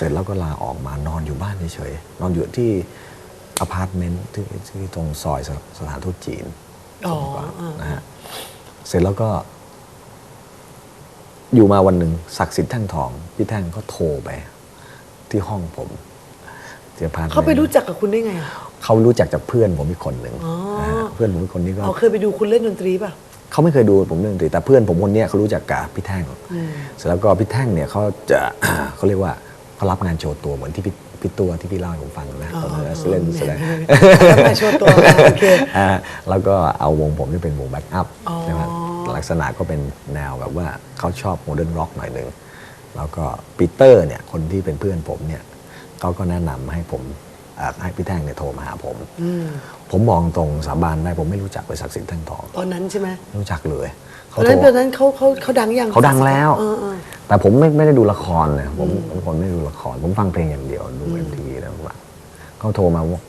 เสร็จแล้วก็ลาออกมานอนอยู่บ้านเฉยๆนอนอยู่ที่อพาร์ตเมนต์ที่ที่ตรงซอยสสถานทูตจีนอ๋อสงขลาอ่านนะฮะเสร็จแล้วก็ อยู่มาวันหนึ่งศักดิ์สิทธิ์แท่งทองพี่แท่งก็โทรไป ที่ห้องผมที่อพาร์ตมนต์เขาไปรู้จักกับคุณได้ไงอะเขารู้จักจากเพื่อนผมอีกคนหนึ่งอ๋อนะฮะเพื่อนผมอีกคนนี้ก็อ๋อเคยไปดูคุณเล่นดนตรีป่ะเขาไม่เคยดูผมเล่นดนตรีแต่เพื่อนผมคนเนี้ยเขารู้จักกับพี่แท่งอืมเสร็จแล้วก็พี่แท่งเนี่ยเขาจะเขาเรียกว่า เขารับงานโชว์ตัวเหมือนที่พี่พี่ตัวที่พี่เล่าให้ผมฟังนะอ๋อตอนนั้นเล่นแสดงรับงานโชว์ตัวมาโอเคอ่าแล้วก็เอาวงผมที่เป็นวงแบ็กอัพอ๋อใช่ไหมลักษณะก็เป็นแนวแบบว่าเขาชอบโมเดิร์นร็อกหน่อยหนึ่งแล้วก็ปีเตอร์เนี่ยคนที่เป็นเพื่อนผมเนี่ยเขาก็แนะนำให้ผมอ่าให้พี่แท่งเนี่ยโทรมาหาผมอืมผมมองตรงสาบานได้ผมไม่รู้จักบริษัทสิงห์แท่งทอง ตอนนั้นใช่ไหมไม่รู้จักเลยตเขาอนโทนั้นตรอนนั้นเขาเขาเขาดังยังเขาดังแล้วเออเออ แต่ผมไม่ไม่ได้ดูละครนะผมเป็นคนไม่ดูละคร ผมฟังเพลงอย่างเดียวดูเอ็มทีวีแล้วว่าเขาโทรมาว่า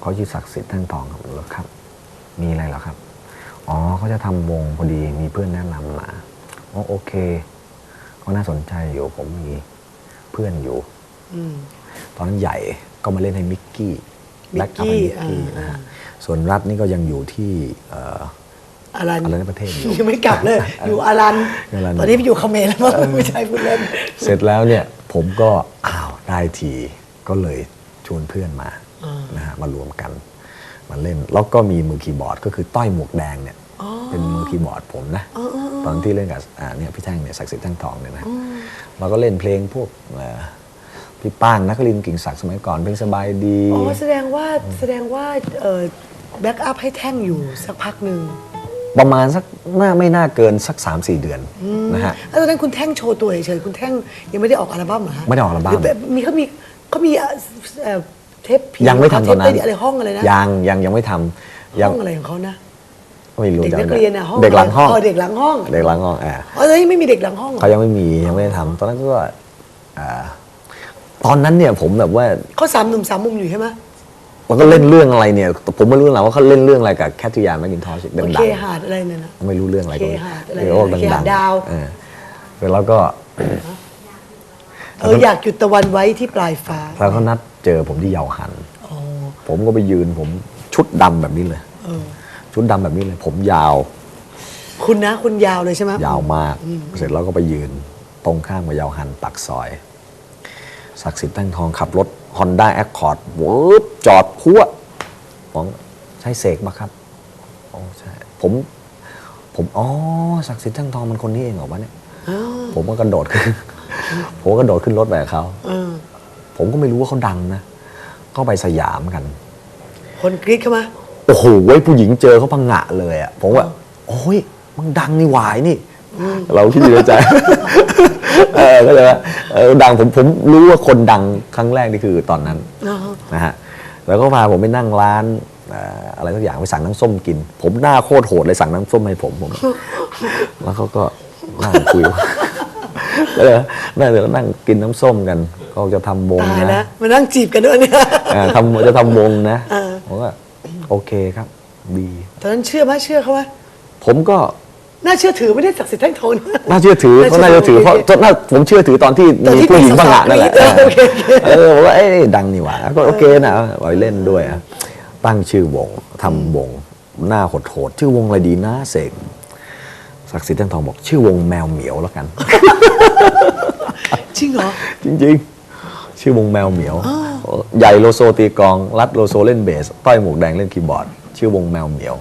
เขาชื่อศักดิ์สิทธิ์แท่งทองครับเหรอครับ มีอะไรเหรอครับ อ๋อเขาจะทำวงพอดีมีเพื่อนแนะนำมาอ๋อโอเคเขาน่าสนใจอยู่ผมมีเพื่อนอยู่อืมตอนนั้นใหญ่ก็มาเล่นให้มิกกี้มิแล็กกกี้มิกกี้อ่านนะฮะส่วนรัฐนี่ก็ยังอยู่ที่เอ่ออารันอะไรในประเทศอยู่ยังไม่กลับเลย อยู่อารันอารันตอนนี้ไปอยู่เขมรแล้วมั้งไม่ใช่พูดเล่น เสร็จแล้วเนี่ยผมก็อ้าวได้ทีก็เลยชวนเพื่อนมาอ่านนะฮะมารวมกันมาเล่น แล้วก็มีมือคีย์บอร์ดก็คือต้อยหมวกแดงเนี่ยอ๋อเป็นมือคีย์บอร์ดผมนะอ๋ออ๋ออ๋อตอนที่เล่นกับอ่าเนี่ยพี่แท่งเนี่ยศักดิ์สิทธิ์แท่งทองเนี่ยนะเราก็เล่นเพลงพวกเอ่อพี่ป้างนักลินทร์กิ่งศักดิ์สมัยก่อนเพลงสบายดีอ๋อแสดงว่าแสดงว่าเออแบ็กอัพให้แท่งอยู่สักพักหนึ่ง ประมาณสักน่าไม่น่าเกินสัก 3 4 เดือนนะฮะ แล้วตอนนั้นคุณแท่งโชว์ตัวเฉยๆคุณแท่งยังไม่ได้ออกอัลบั้มเหรอฮะไม่ได้ออกอัลบั้ม หแบบมีเขามีเขามีเอ่อเอ่อเทปผียังไม่ทำตอนนั้นเทปอะไรห้องอะไรนะยังยังยังไม่ทำยัห้งองอะไรของเขานะ ไม่รู้เด็กจำนักไม่ได้เรียนอะห้องเด็กหลังห้อง เด็กหลังห้องเด็กหลังห้องอ่า อ๋อตอนนี้ไม่มีเด็กหลังห้องเหรอเขายังไม่มียังไม่ได้ทำตอนนั้นก็อ่าตอนนั้นเนี่ยผมแบบว่าเขาสามหนุ่มสามมุมอยู่ใช่ไหม มันก็เล่นเรื่องอะไรเนี่ย ผมไม่รู้นะว่าเขาเล่นเรื่องอะไรกับแคทริยาแมคกินทอชดัโองเคหาดอะไรเนี่ยนะๆไม่รู้เรื่องอะไรก็เคหาดอะไรเดี๋ยวโอ้เคหาดัดงดาวๆเออเสร็จแล้วก็เอออยากหยุดตะวันไว้ที่ปลายฟ้าแล้วก็นัดเจอผมที่เยาวหันอ๋อผมก็ไปยืนผมชุดดำแบบนี้เลยเออชุดดำแบบนี้เลย ผมยาว คุณนะ คุณยาวเลยใช่ไหมยาวมาก เสร็จแล้วก็ไปยืน ตรงข้ามกับเยาวหันปักซอยศักดิ์สิทธิ์แท่งทองขับรถ Honda Accord วืบจอดพัวผมใช่เสกปะครับอ๋อใช่ผมผมอ๋อศักดิ์สิทธิ์แท่งทองมันคนนี้เองเหรอวะเนี่ยอ้าวผมก็กระโดดขึ้นผมก็กระโดดขึ้นรถไปกับเขาเออผมก็ไม่รู้ว่าเขาดังนะก็ไปสยามกัน คนกรี๊ดเข้ามาโอ้โหเว้ยผู้หญิงเจอเขาพังงะเลยอะผมว่าโอ้ยมึงดังนี่หวายนี่ เราคิดอยู่ในใจ เออก็เลยว่าเออดังผมผมรู้ว่าคนดังครั้งแรกนี่คือตอนนั้นอ๋อนะฮะแล้วก็พาผมไปนั่งร้านเอ่ออะไรสักอย่างไปสั่งน้ำส้มกิน ผมหน้าโคตรโหดเลยสั่งน้ำส้มให้ผมผม แล้วเขาก็นั่งคุย ก็เลยนั่งเดี๋ยวนั่งกินน้ำส้มกันเขาจะทำวงตายนะแล้วมานั่งจีบกันด้วยเนี่ย อ่าทำจะทำวงนะเออ ผมก็โอเคครับ ดี ตอนนั้นเชื่อไหมเชื่อเขาไหมผมก็ น่าเชื่อถือไม่ได้ศักดิ์สิทธิ์แท่งทองนะน่าเชื่อถือเขาน่าเชื่อถือเพราะเพราะน่าผมเชื่อถือตอนที่ตอนที่มีผู้หญิงพังงะนั่นแหละเออโอเคโอเคเออผมว่าเอ้ยดังนี่หว่าก็โอเคนะเอาไปเล่นด้วยอะตั้งชื่อวงทำวงหน้าโหดๆชื่อวงอะไรดีนะเสกศักดิ์สิทธิ์แท่งทองบอก ชื่อวงแมวเหมียวแล้วกันจริงเหรอจริง ๆ ชื่อวงแมวเหมียว ใหญ่โลโซตีกลอง รัดโลโซเล่นเบสต้อยหมวกแดงเล่นคีย์บอร์ด ชื่อวงแมวเหมียว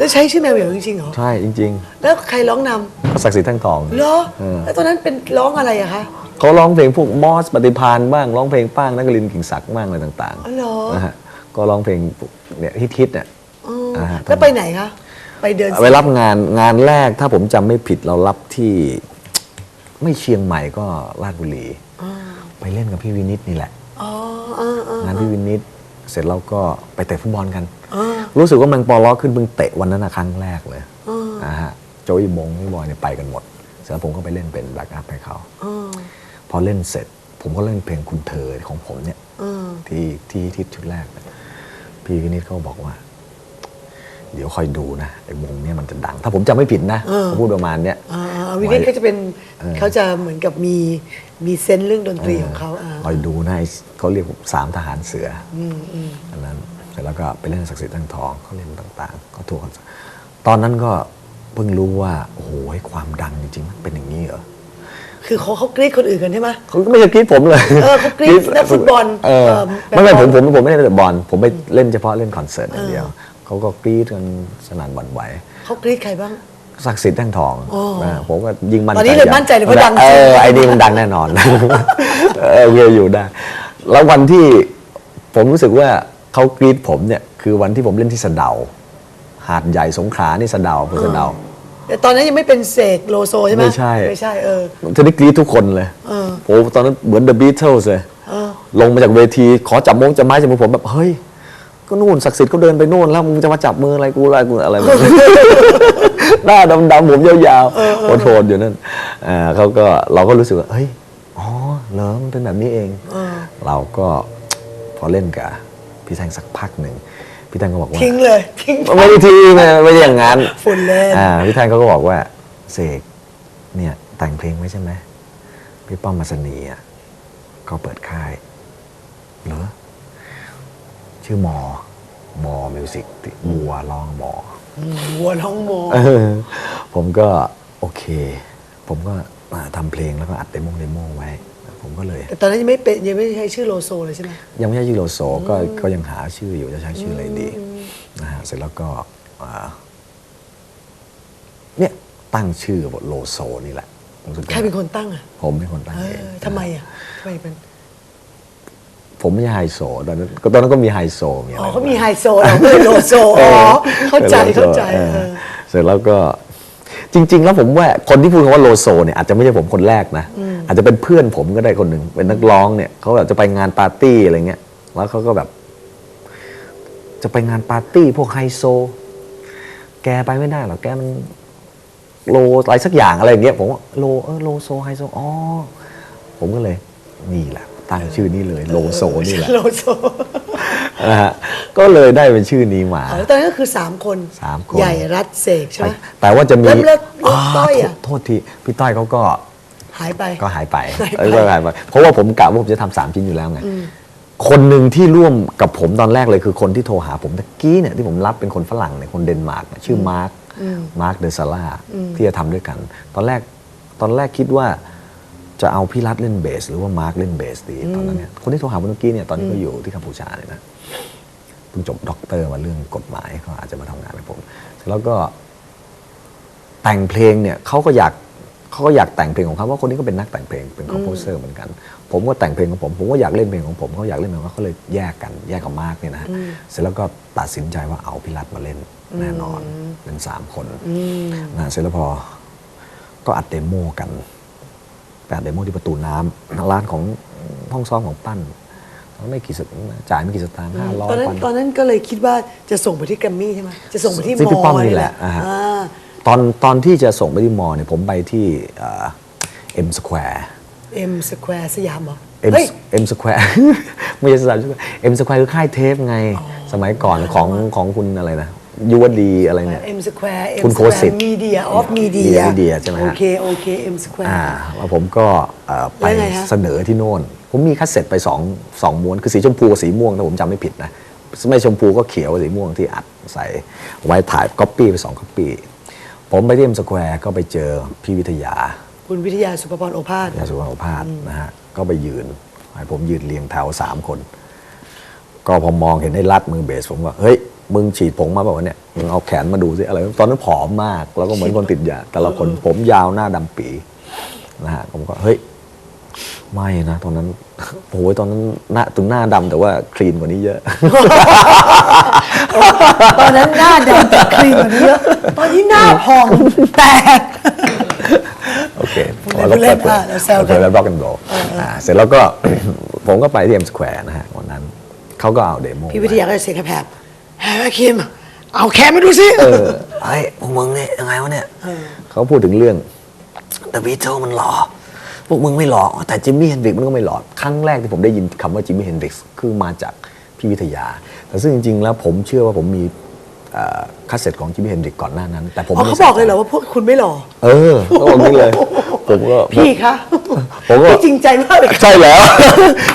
แล้วใช้ชื่อแมวเหมียวจริงๆเหรอ ใช่จริงแล้วใครร้องนๆก็ศักดิ์สิทธิ์แท่งทองำเหรอ เออ แล้วตอนนั้นเป็นร้องอะไรอะคะ เขาร้องเพลงพวกมอสปฏิพานบ้างร้องเพลงป้างนักลินทร์กิ่งศักดิ์บ้างอะไรต่างอ๋อเหรอ ๆนะฮะก็ร้องเพลงพวกเนี่ยฮิตๆเนี่ยอ๋ออ่าฮะ แล้วไปไหนคะ ไปเดิน ไปรับงานงานแรกถ้าผมจำไม่ผิดเรารับที่ ไม่เชียงใหม่ก็ราชบุรีอ๋อไปเล่นกับพี่วินิตนี่แหละ อ๋ออ๋ออ๋องานพี่วินิตเสร็จแล้วก็ไปเตะฟุตบอลกันอ๋อ รู้สึกว่าแมงปอล้อขึ้นเพิ่งเตะวันนั้นนะครั้งแรกเลยอ๋ออ่าฮะโจยมงพี่บอยเนี่ยไปกันหมด เสร็จแล้วผมก็ไปเล่นเป็นแบ็กอัพให้เขาอ๋อพอเล่นเสร็จ ผมก็เล่นเพลงคุณเธอของผมเนี่ย อ๋อที่ที่ที่ชุดแรกเนี่ยพี่วินิตเขาบอกว่า เดี๋ยวคอยดูนะไอ้วงเนี่ยมันจะดัง ถ้าผมจำไม่ผิดนะเขาพูดประมาณเนี้ย อ่าวินิจเขาจะเป็นเออ เขาจะเหมือนกับมีมีเซนส์เรื่องดนตรีของเขาอ่าคอยดูนะไอ้เขาเรียกสามทหารเสือออันนั้น เสร็จแล้วก็ไปเล่นศักดิ์สิทธิ์ตั้งทองเขาเล่นต่างๆเขาทัวร์คอนเสิร์ตตอนนั้นก็เพิ่งรู้ว่าโอ้โหความดังจริงๆมันเป็นอย่างนี้เหรอคือเขาเขากรี๊ดคนอื่นกันใช่ไหมเขาก็ไม่ใช่กรีดผมเลยเออเขากรี๊ดนักฟุตบอลเออเออไม่ไม่แบผบมบอลผมผมไม่ได้เล่นบอลผมไปเล่นเฉพาะเล่นคอนเสิร์ตอย่างเดียวเขาก็กรี๊ดกันสนั่นหวั่นไหวเขากรี๊ดใครบ้างศักดิ์สิทธิ์แท่งทองอ๋อนะผมก็ยิงมั่นใจตอนนี้เลยมั่นใจเลยว่าดังเอจริงอไอ้นี่มันดังแน่นอนเออโอเคอยู่ได้ แล้ววันที่ผมรู้สึกว่า เขากรีดผมเนี่ยคือวันที่ผมเล่นที่สะเดา หาดใหญ่สงขลานี่สะเดาเพื่อสะเดา แต่ตอนนั้นยังไม่เป็นเสกโลโซใช่ไหมไม่ใช่ ไม่ใช่เออจะได้กรีดทุกคนเลยเออ โอ้ตอนนั้นเหมือน The Beatles เลย เออ ลงมาจากเวที ขอจับมงจับไม้จับมือผมแบบเฮ้ย ก็นู่นศักดิ์สิทธิ์เขาเดินไปนู่นแล้วมึงจะมาจับมืออะไรกูอะไรกูอะไรแบบนี้ หน้าดำๆผมยาวๆโหดๆอยู่นั่นอ่าเขาก็เราก็รู้สึกว่าเฮ้ยอ๋อเหรอมันเป็นแบบนี้เอง เราก็พอเล่นกับ พี่แทงสักพักหนึ่งพี่แทงก็บอกว่าทิ้งเลยทิ้งไม่ได้ทีไงไม่ใช่อย่างนั้นฝุ่นเล่นอ่าพี่แทนเขาก็บอกว่าเสกเนี่ยแต่งเพลงไว้ใช่ไหมพี่ป้อมมาสนีอะเขาเปิดค่ายเหรอชื่อมอมอมิวสิกบัวลองมอวัวร้องโมเออผมก็โอเค ผมก็อ่าทำเพลงแล้วก็อัดเดโมเดโมไว้ ผมก็เลย แต่ตอนนั้นยังไม่เป็นยังไม่ใช้ชื่อโลโซเลยใช่ไหมยังไม่ใช่ชื่อโลโซก็ก็ยังหาชื่ออยู่จะใช้ชื่ออะไรดีนะฮะเสร็จแล้วก็อ่าเนี่ยตั้งชื่อว่าโลโซนี่แหละผมสุดยอดใครเป็นคนตั้งอะผมเป็นคนตั้งเอเองอทำไมอะทำไมเป็นผมไม่ใช่ไฮโซตอนนั้นก็ตอนนั้นก็มีไฮโซมีอะไร อ๋อเขามีไฮโซเราไม่เป็นโลโซอ๋อเข้าใจป็นโลโซเข้าใจออเออ เสร็จแล้วก็จริง ๆ แล้วผมว่าคนที่พูดคำว่าโลโซเนี่ยอาจจะไม่ใช่ผมคนแรกนะ อาจจะเป็นเพื่อนผมก็ได้คนหนึ่งเป็นนักร้องเนี่ยเขาแบบจะไปงานปาร์ตี้อะไรเงี้ยแล้วเขาก็แบบ จะไปงานปาร์ตี้พวกไฮโซ แกไปไม่ได้หรอกแกมันโลอะไรสักอย่างอะไรอย่างเงี้ยผมว่าโลเออโลโซไฮโซอ๋อผมก็เลยนี่แหละตั้งชื่อนี้เลยโลโซนี่แหละโลโซนะฮะก็เลยได้เป็นชื่อนี้มาอ๋อตอนนั้นก็คือสามคนสามคนใหญ่รัดเสกใช่ไหมแต่ว่าจะมีแล้วแล้วแล้วาต้อยอะโทษโทษทีพี่ต้อยเขาก็ หายไป ก็หายไปหายไปเออก็หายไป เพราะว่าผมกะว่าผมจะทำสามชิ้นอยู่แล้วไง คนหนึ่งที่ร่วมกับผมตอนแรกเลยคือคนที่โทรหาผมตะกี้เนี่ยที่ผมรับเป็นคนฝรั่งเนี่ยคนเดนมาร์กเนี่ยชื่อมาร์ค มาร์คเดซาร่าที่จะทำด้วยกัน ตอนแรกตอนแรกคิดว่าจะเอาพี่รัฐเล่นเบส หรือว่ามาร์คเล่นเบสดีตอนนั้นเนี่ยคนที่โทรหาผมเมื่อกี้เนี่ยตอนนี้ก็อยู่ที่กัมพูชาเลยนะเพิ่งจบด็อกเตอร์มาเรื่องกฎหมายเขาอาจจะมาทำงานกับผมแล้วก็แต่งเพลงเนี่ยเขาก็อยาก เขาก็อยากแต่งเพลงของเขาว่าคนนี้ก็เป็นนักแต่งเพลงเป็นคอมโพเซอร์เหมือนกัน ผมก็แต่งเพลงของผมผมก็อยากเล่นเพลงของผมเขาอยากเล่นเพลงของเขาเขาเลยแยกกันแยกกับมาร์กเนี่ยนะเสร็จแล้วก็ตัดสินใจว่าเอาพิรัตมาเล่นแน่นอนเป็นสามคนนะเสร็จแล้วพอก็อัดเดโมกันไปอัดเดโมที่ประตูน้ำร้านของห้องซ้อมของปั้นไม่กี่สตจ่ายไม่กี่สตางค์ห้าร้อยตอนนั้นปั้นตอนนั้นก็เลยคิดว่าจะส่งไปที่แกรมมี่ใช่ไหมจะส่งไปที่ที่มพี่อป้อมนี่แหละอ่าฮะอ่า ตอนตอนที่จะส่งไปที่มอเนี่ยผมไปที่เอ็มสแควร์เอ็มสแควร์สยามเหรอเอ็มเฮ้ยเอ็มสแควร์ไม่ใช่สยามเอ็มสแควร์คือค่ายเทปไง สมัยก่อนของของคุณอะไรนะยุวดีอะไรเนี่ยเอ็มสแควร์เอ็มคุณสโคแควสิทธิ์ร์มีเดียออฟมีเดีย Media ใช่ไหมฮะโอเคโอเคเอ็มสแควร์อ่าแล้วผมก็เอ่อไปแล้วไงฮะเสนอที่โน่น ผมมีคัสเซ็ตไปสองสองม้วน คือสีชมพูกับสีม่วงถ้าผมจำไม่ผิดนะ ไม่ชมพูก็เขียวสีม่วงที่อัดใส่ไว้ถ่ายก๊อปปี้ไปสองก๊อปปี้ ผมไปที่เอ็มสแควร์ก็ไปเจอพี่วิทยาคุณวิทยาสุภพรโอภาส ยาสุวรรณพาสนะฮะ ก็ไปยืนให้ผมยืนเรียงแถวสามคน ก็พอมองเห็นไอ้รัดมือเบส ผมว่า เฮ้ย มึงฉีดผงมาแบบว่าวะเนี่ย มึงเอาแขนมาดูสิอะไร ตอนนั้นผอมมาก แล้วก็เหมือนคนติดยา แต่ละคนผมยาวหน้าดำปีนะฮะ ผมก็ เฮ้ย ไม่นะ ตอนนั้น โอ้ยตอนนั้นหน้าถึงหน้าดำแต่ว่าคลีนกว่านี้เยอะ ตอนนั้นหน้าดำแต่คลีนกว่านี้เยอะตอนนี้หน้าพองแตก โอเคพูดเล่นพูดเล่นอะเราแซวกันโอเคแล้วร็อกกันโรเสร็จแล้วก็ ผมก็ไปที่เอ็มสแควร์นะฮะวันนั้นเขาก็เอาเดโมพี่วิทยาก็เสียงแผบแฮร์คิม เอาแคมมาดูสิเออไอ้พวกมึงเนี่ยยังไงวะเนี่ยเขาพูดถึงเรื่องแต่บีเทิลมันหล่อพวกมึงไม่หล่อแต่จิมมี่เฮนดริกมันก็ไม่หล่อครั้งแรกที่ผมได้ยินคำว่าจิมมี่เฮนดริกคือมาจาก พี่วิทยา แต่ซึ่งจริง ๆ แล้วผมเชื่อว่าผมมีเอ่อคัสเซ็ตของจิมมี่เฮนดริกก่อนหน้านั้น แต่ผมอ๋อไม่เขาได้บอกเลยเหรใส่อว่าพวกคุณไม่หล่อเออเขาบอกนี้เลยผมก็พี่คะผมก็พี่จริงใจมากเลยค่ะใช่แล้ว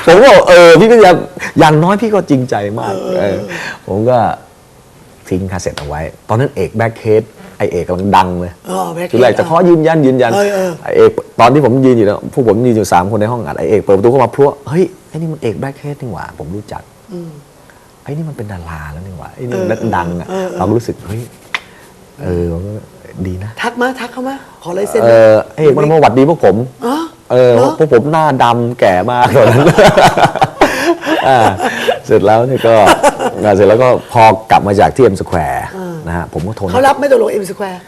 ผมก็บอกเออพี่ก็ยังอย่างน้อยพี่ก็จริงใจมากเออผมก็ทิ้งคาสเซ็ตเอาไว้ ตอนนั้นเอกแบ็คเฮดไอเอกกำลังดังเลยอ๋อ Black ทีแรก Head จะขอยืนยันยืนยันเออเออไอเอกตอนที่ผมยืนอยู่แล้วพวกผมยืนอยู่สามคนในห้องอัดไอเอกเปิดประตูเข้ามาพรวเฮ้ยไอ้นี่มันเอกแบ็คเฮดนี่หว่าผมรู้จัก ไอ้นี่มันเป็นดาราแล้วนี่หว่าไอ้นี่มันดังอะเราก็รู้สึกเฮ้ยเออมันก็ดีนะ ทักมาทักเข้ามาขอลายเซ็นเออไอ้เอกมันมาหวัดดีพวกผมอ๋อเออเหรอพวกผมหน้าดำแก่มากตอนนั้นอ่าเสร็จแล้วเนี่ยก็อ่าเสร็จแล้วก็พอกลับมาจากที่เอ็มสแควร์นะฮะผมก็โทรเขารับไม่ตกลงเอ็มสแควร์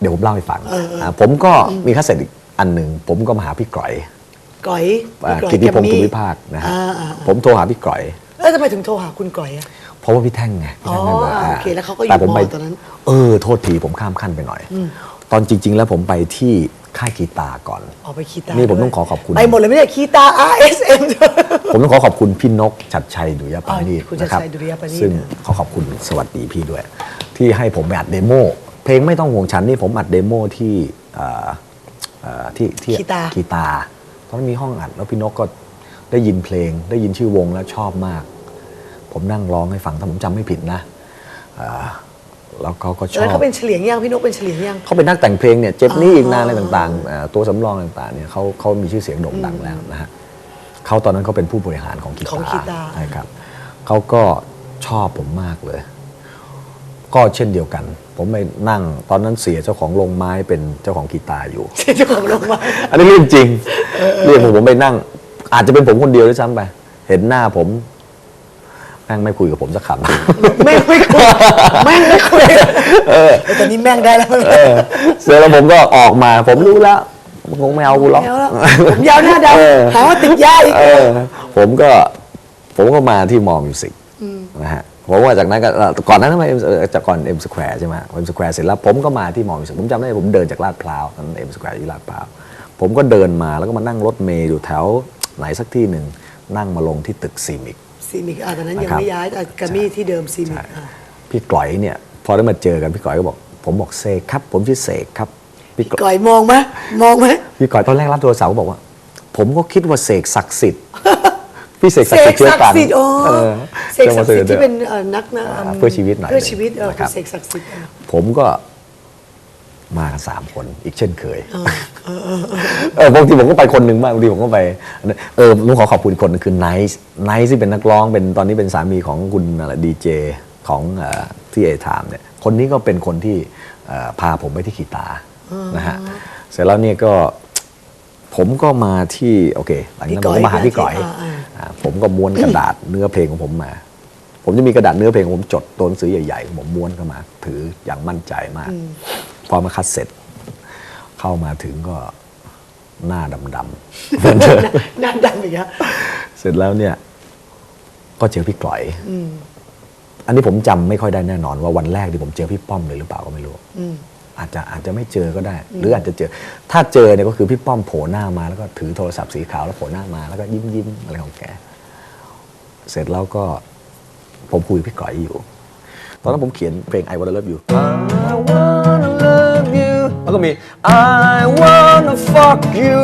เดี๋ยวผมเล่าให้ฟังเออเอออ่าผมก็มีคาสเซ็ตอีกอันหนึ่งผมก็มาหาพี่ก๋อยก๋อยอ่าพี่ก๋อยกิติพงศ์แมตุมี่วิภาคนะฮะอ่าอ่าผมโทรหาพี่ก๋อย แล้วทำไมถึงโทรหาคุณก๋อยอะ เพราะว่าพี่แท่งไงพี่แท่งอ๋อบอกอ่าโอเคแล้วเขาก็อยู่แต่ผมไปมอตอนนั้น เออ โทษทีผมข้ามขั้นไปหน่อย ตอนจริง ๆ แล้วผมไปที่ค่ายกีตาร์ก่อน ออกไปคีตานี่ผมด้วยต้องขอขอบคุณ ไปหมดเลยไม่ได้คีตา RSM ผมต้องขอขอบคุณพี่นกชัดชัยดุริยปานีอ๋อคุณชัดนะครับชัยดุริยปานีซึ่งนะขอขอบคุณสวัสดีพี่ด้วย ที่ให้ผมไปอัดเดโมเพลงไม่ต้องห่วงฉันนี่ผมอัดเดโมที่เอ่อเอ่อที่ที่คีตากีตาร์ตอนนั้นมีห้องอัดแล้วพี่นกก็ได้ยินเพลง ได้ยินชื่อวงแล้วชอบมาก ผมนั่งร้องให้ฟังถ้าผมจำไม่ผิดนะเอ่อแล้วเขาก็ชแล้วอบ เขาเป็นเฉลียงยังพี่นกเป็นเฉลียงยัง เขาเป็นนักแต่งเพลงเนี่ยเจ็บนี้อีกนานอะไรต่างๆเอ่อตัวสำรองต่างๆเนี่ยเขาเขามีชื่อเสียงโด่งดังแล้วนะฮะเขาตอนนั้นเขาเป็นผู้บริหารของกีของตากีร์ตาร์ใช่ครับเขาก็ชอบผมมากเลย ก็เช่นเดียวกัน ผมไปนั่งตอนนั้นเสียเจ้าของโรงไม้เป็นเจ้าของกีตาร์อยู่ เจ้าของลงมา อันนี้เรื่องจริงเรื่องผมผมไปนั่ง อาจจะเป็นผมคนเดียวด้วยซ้ำไป เห็นหน้าผมแม่งไม่คุยกับผมสักคำแม่งไม่คุยแม่งไม่คุยแต่ตอนนี้แม่งได้แล้วเออเสร็จแล้วผมก็ออกมา ผมรู้แล้วมันคงไม่เอากูหรอกแล้วแล้วผมยาวหน้าดเออำหาว่าติดยาอีกเออผมก็ ผมก็มาที่มอมิวสิกนะฮะผมว่าจากนั้นก็เอ่อก่อนนั้นมาเอ็มจากก่อนเอ็มสแควร์ใช่ไหมเอ็มสแควร์เสร็จแล้วผมก็มาที่มอมิวสิกผมจำได้ผมเดินจากลาดพร้าวตอนนั้นเอ็มสแควร์อยู่ลาดพร้าวผมก็เดินมาแล้วก็มานั่งรถเมย์อยู่แถวไหนสักที่หนึ่งนั่งมาลงที่ตึกซีมิก ซีมิกอะตอนนั้นยังนะครับไม่ย้ายแต่แกรมมี่ที่เดิมซีมิกใช่อะพี่ก๋อยเนี่ยพอได้มาเจอกันพี่ก๋อยก็บอก ผมบอกเสกครับ ผมชื่อเสกครับ พี่ก๋อยก่อยมองไหมมองไหมพี่ก๋อยตอนแรกรับโทรศัพท์ก็บอกว่า ผมก็คิดว่าเสกศักดิ์สิทธิ์พี่เสกเสศักดิ์สิทกธิ์เชื้อศักกันดิ์สิทธิ์โอ้เออเสกศักดิ์สิทธิ์ที่เป็นเอ่อนักนะอ่าเพื่อชีวิตหน่อยเพื่อชีวิตเออนะครับคุณเสกศักดิ์สิทธิ์อะผมก็ มากันสามคนอีกเช่นเคยเออบางทีผมก็ไปคนหนึ่งบ้างบางทีผมก็ไปเออผมขอขอบคุณอีกคนหนึงคือไนซ์ไนซ์ที่เป็นนักร้องเป็นตอนนี้เป็นสามีของคุณอะไรดีเจของเอ่อที่เอทามเนี่ยคนนี้ก็เป็นคนที่เอ่อพาผมไปที่ขีตานะฮะเสร็จแล้วเนี่ยก็ผมก็มาที่โอเคหลังจากนั้นผมก็มาหาพี่ก๋อยอ่าผมก็ม้วนกระดาษเนื้อเพลงของผมมา ผมจะมีกระดาษเนื้อเพลงของผมจดตัวหนังสือใหญ่ๆของผมม้วนเข้ามา ถืออย่างมั่นใจมาก พอมาคัดเสร็จ เข้ามาถึงก็หน้าดำๆเหมือนเดิมหน้าดำอีกฮะเสร็จแล้วเนี่ย ก็เจอพี่ก๋อยอันนี้ผมจำไม่ค่อยได้แน่นอนว่าวันแรกที่ผมเจอพี่ป้อมเลยหรือเปล่าก็ไม่รู้อาจจะอาจจะไม่เจอก็ได้ หรืออาจจะเจอ ถ้าเจอเนี่ยก็คือพี่ป้อมโผล่หน้ามาแล้วก็ถือโทรศัพท์สีขาวแล้วโผล่หน้ามาแล้วก็ยิ้มยิ้มอะไรของแกเสร็จแล้วก็ผมคุยกับพี่ก๋อยอยู่ ตอนนั้นผมเขียนเพลง I Wanna Love You I Wanna Love You แล้วก็มี I Wanna Fuck You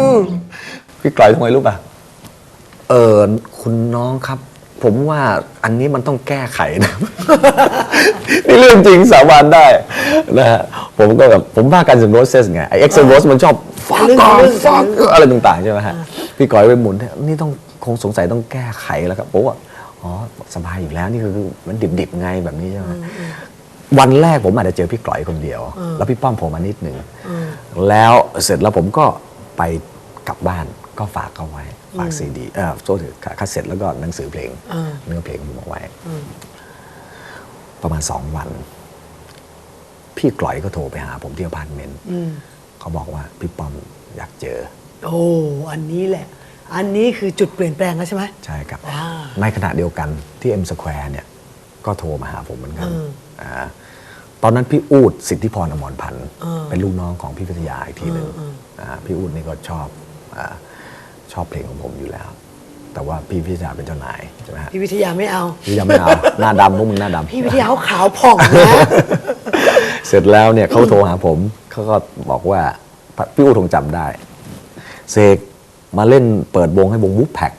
พี่ก๋อยทำไมรู้ป่ะ เออคุณน้องครับ ผมว่าอันนี้มันต้องแก้ไขนะ นี่เรื่องจริงสาบานได้นะฮะผมก็แบบผมว่ากันสินโรสเซสไงไอเอ็กซ์โรสมันชอบฟักเรื่องก่อนเรื่องฟักอะไรต่างๆใช่ไหมฮะพี่ก้อยไปหมุนนี่ต้องคงสงสัยต้องแก้ไขแล้วครับผมว่าอ๋อสบายอยู่แล้วนี่คือมันดิบๆไงแบบนี้ใช่ไหม วันแรกผมอาจจะเจอพี่ก้อยคนเดียว แล้วพี่ป้อมผมมานิดหนึ่งแล้วเสร็จแล้วผมก็ไปกลับบ้านก็ฝากเขาไว้ ฝากซีดีเออโซ่ถือคัสเซ็ตแล้วก็หนังสือเพลงอ่าเนื้อเพลงผมเอาไว้ ประมาณสองวัน พี่กลอยก็โทรไปหาผมที่อพาร์ตเมนต์เขาบอกว่าพี่ป้อมอยากเจอ โอ้อันนี้แหละ อันนี้คือจุดเปลี่ยนแปลงแล้วใช่ไหมใช่ครับว้าวในขณะเดียวกันที่เอ็มสแควร์เนี่ย ก็โทรมาหาผมเหมือนกันอืมอ่า ตอนนั้นพี่อูดสิทธิพรอมรพันธ์อืมเป็นลูกน้องของพี่พิทยาอีกทีหนึ่งอืมอืมอ่าพี่อูดนี่ก็ชอบอาชอบเพลงของผมอยู่แล้ว แต่แต่ว่าพี่พิชาเป็นเจ้านายใช่ไหมฮะพี่วิทยาไม่เอาพี่ยังไม่เอาหน้าดำพวกมึงหน้าดำพี่วิทยาเขาขาวผ่องนะ เสร็จแล้วเนี่ยเขาโทรหาผมเขาก็บอกว่าพี่อูคงจำได้เสกมาเล่นเปิดวงให้วงวูฟแพ็ก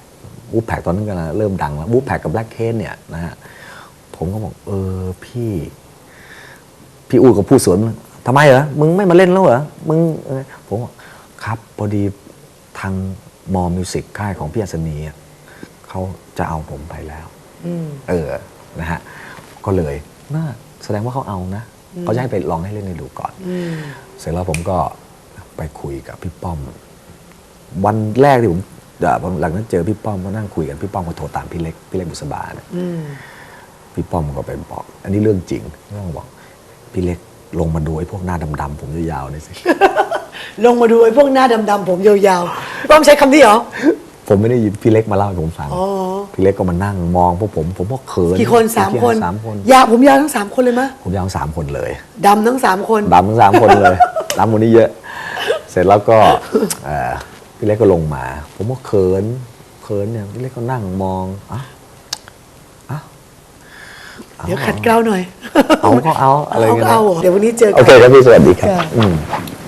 วูฟแพ็กตอนนั้นกำลังเริ่มดังแล้ววูฟแพ็กกับแบล็กเคนเนี่ยนะฮะ ผมก็บอก เออพี่ พี่อูก็พูดสวนมาทำไมเหรอ มึงไม่มาเล่นแล้วเหรอ มึงเออผมบอกครับพอดีทางมอมิวสิกค่ายของพี่อัศนีอะเขาจะเอาผมไปแล้วอืมเออนะฮะก็เลยน่าแสดงว่าเขาเอานะเขาจะให้ไปลองให้เล่นในดูก่อนอืมเสร็จแล้วผมก็ไปคุยกับพี่ป้อม วันแรกที่ผมเอ่อหลังนั้นเจอพี่ป้อมก็นั่งคุยกันพี่ป้อมก็โทรตามพี่เล็กพี่เล็กบุษบาเนี่ยอืม พี่ป้อมก็ไปบอก อันนี้เรื่องจริงพี่ป้อมบอก พี่เล็กลงมาดูไอ้พวกหน้าดำๆผมยาวๆหนี่อยสิ ลงมาดูไอ้พวกหน้าดำๆผมยาวๆพี่ป้อมใช้คำนี้เหรอ ผมไม่ได้ยินพี่เล็กมาเล่าให้ผมฟัง อ๋อ พี่เล็กก็มานั่งมองพวกผม ผมก็เขินกี่คนสามคนสามคน ยาวผมยาวทั้งสามคนเลยมะผมยาวสามคนเลย ดำทั้งสามคน ดำทั้งสามคนเลยดำคนนี้เยอะ เสร็จแล้วก็เอ่อพี่เล็กก็ลงมา ผมก็เขินเขินเนี่ยพี่เล็กก็นั่งมองอะอะ เดี๋ยวขัดเกลาหน่อยเอาก็เอาอะไรเอากันก็เอาเหรอเดี๋ยววันนี้เจอกัโอเคครับพี่สวัสดีครับ ค่ะ อืม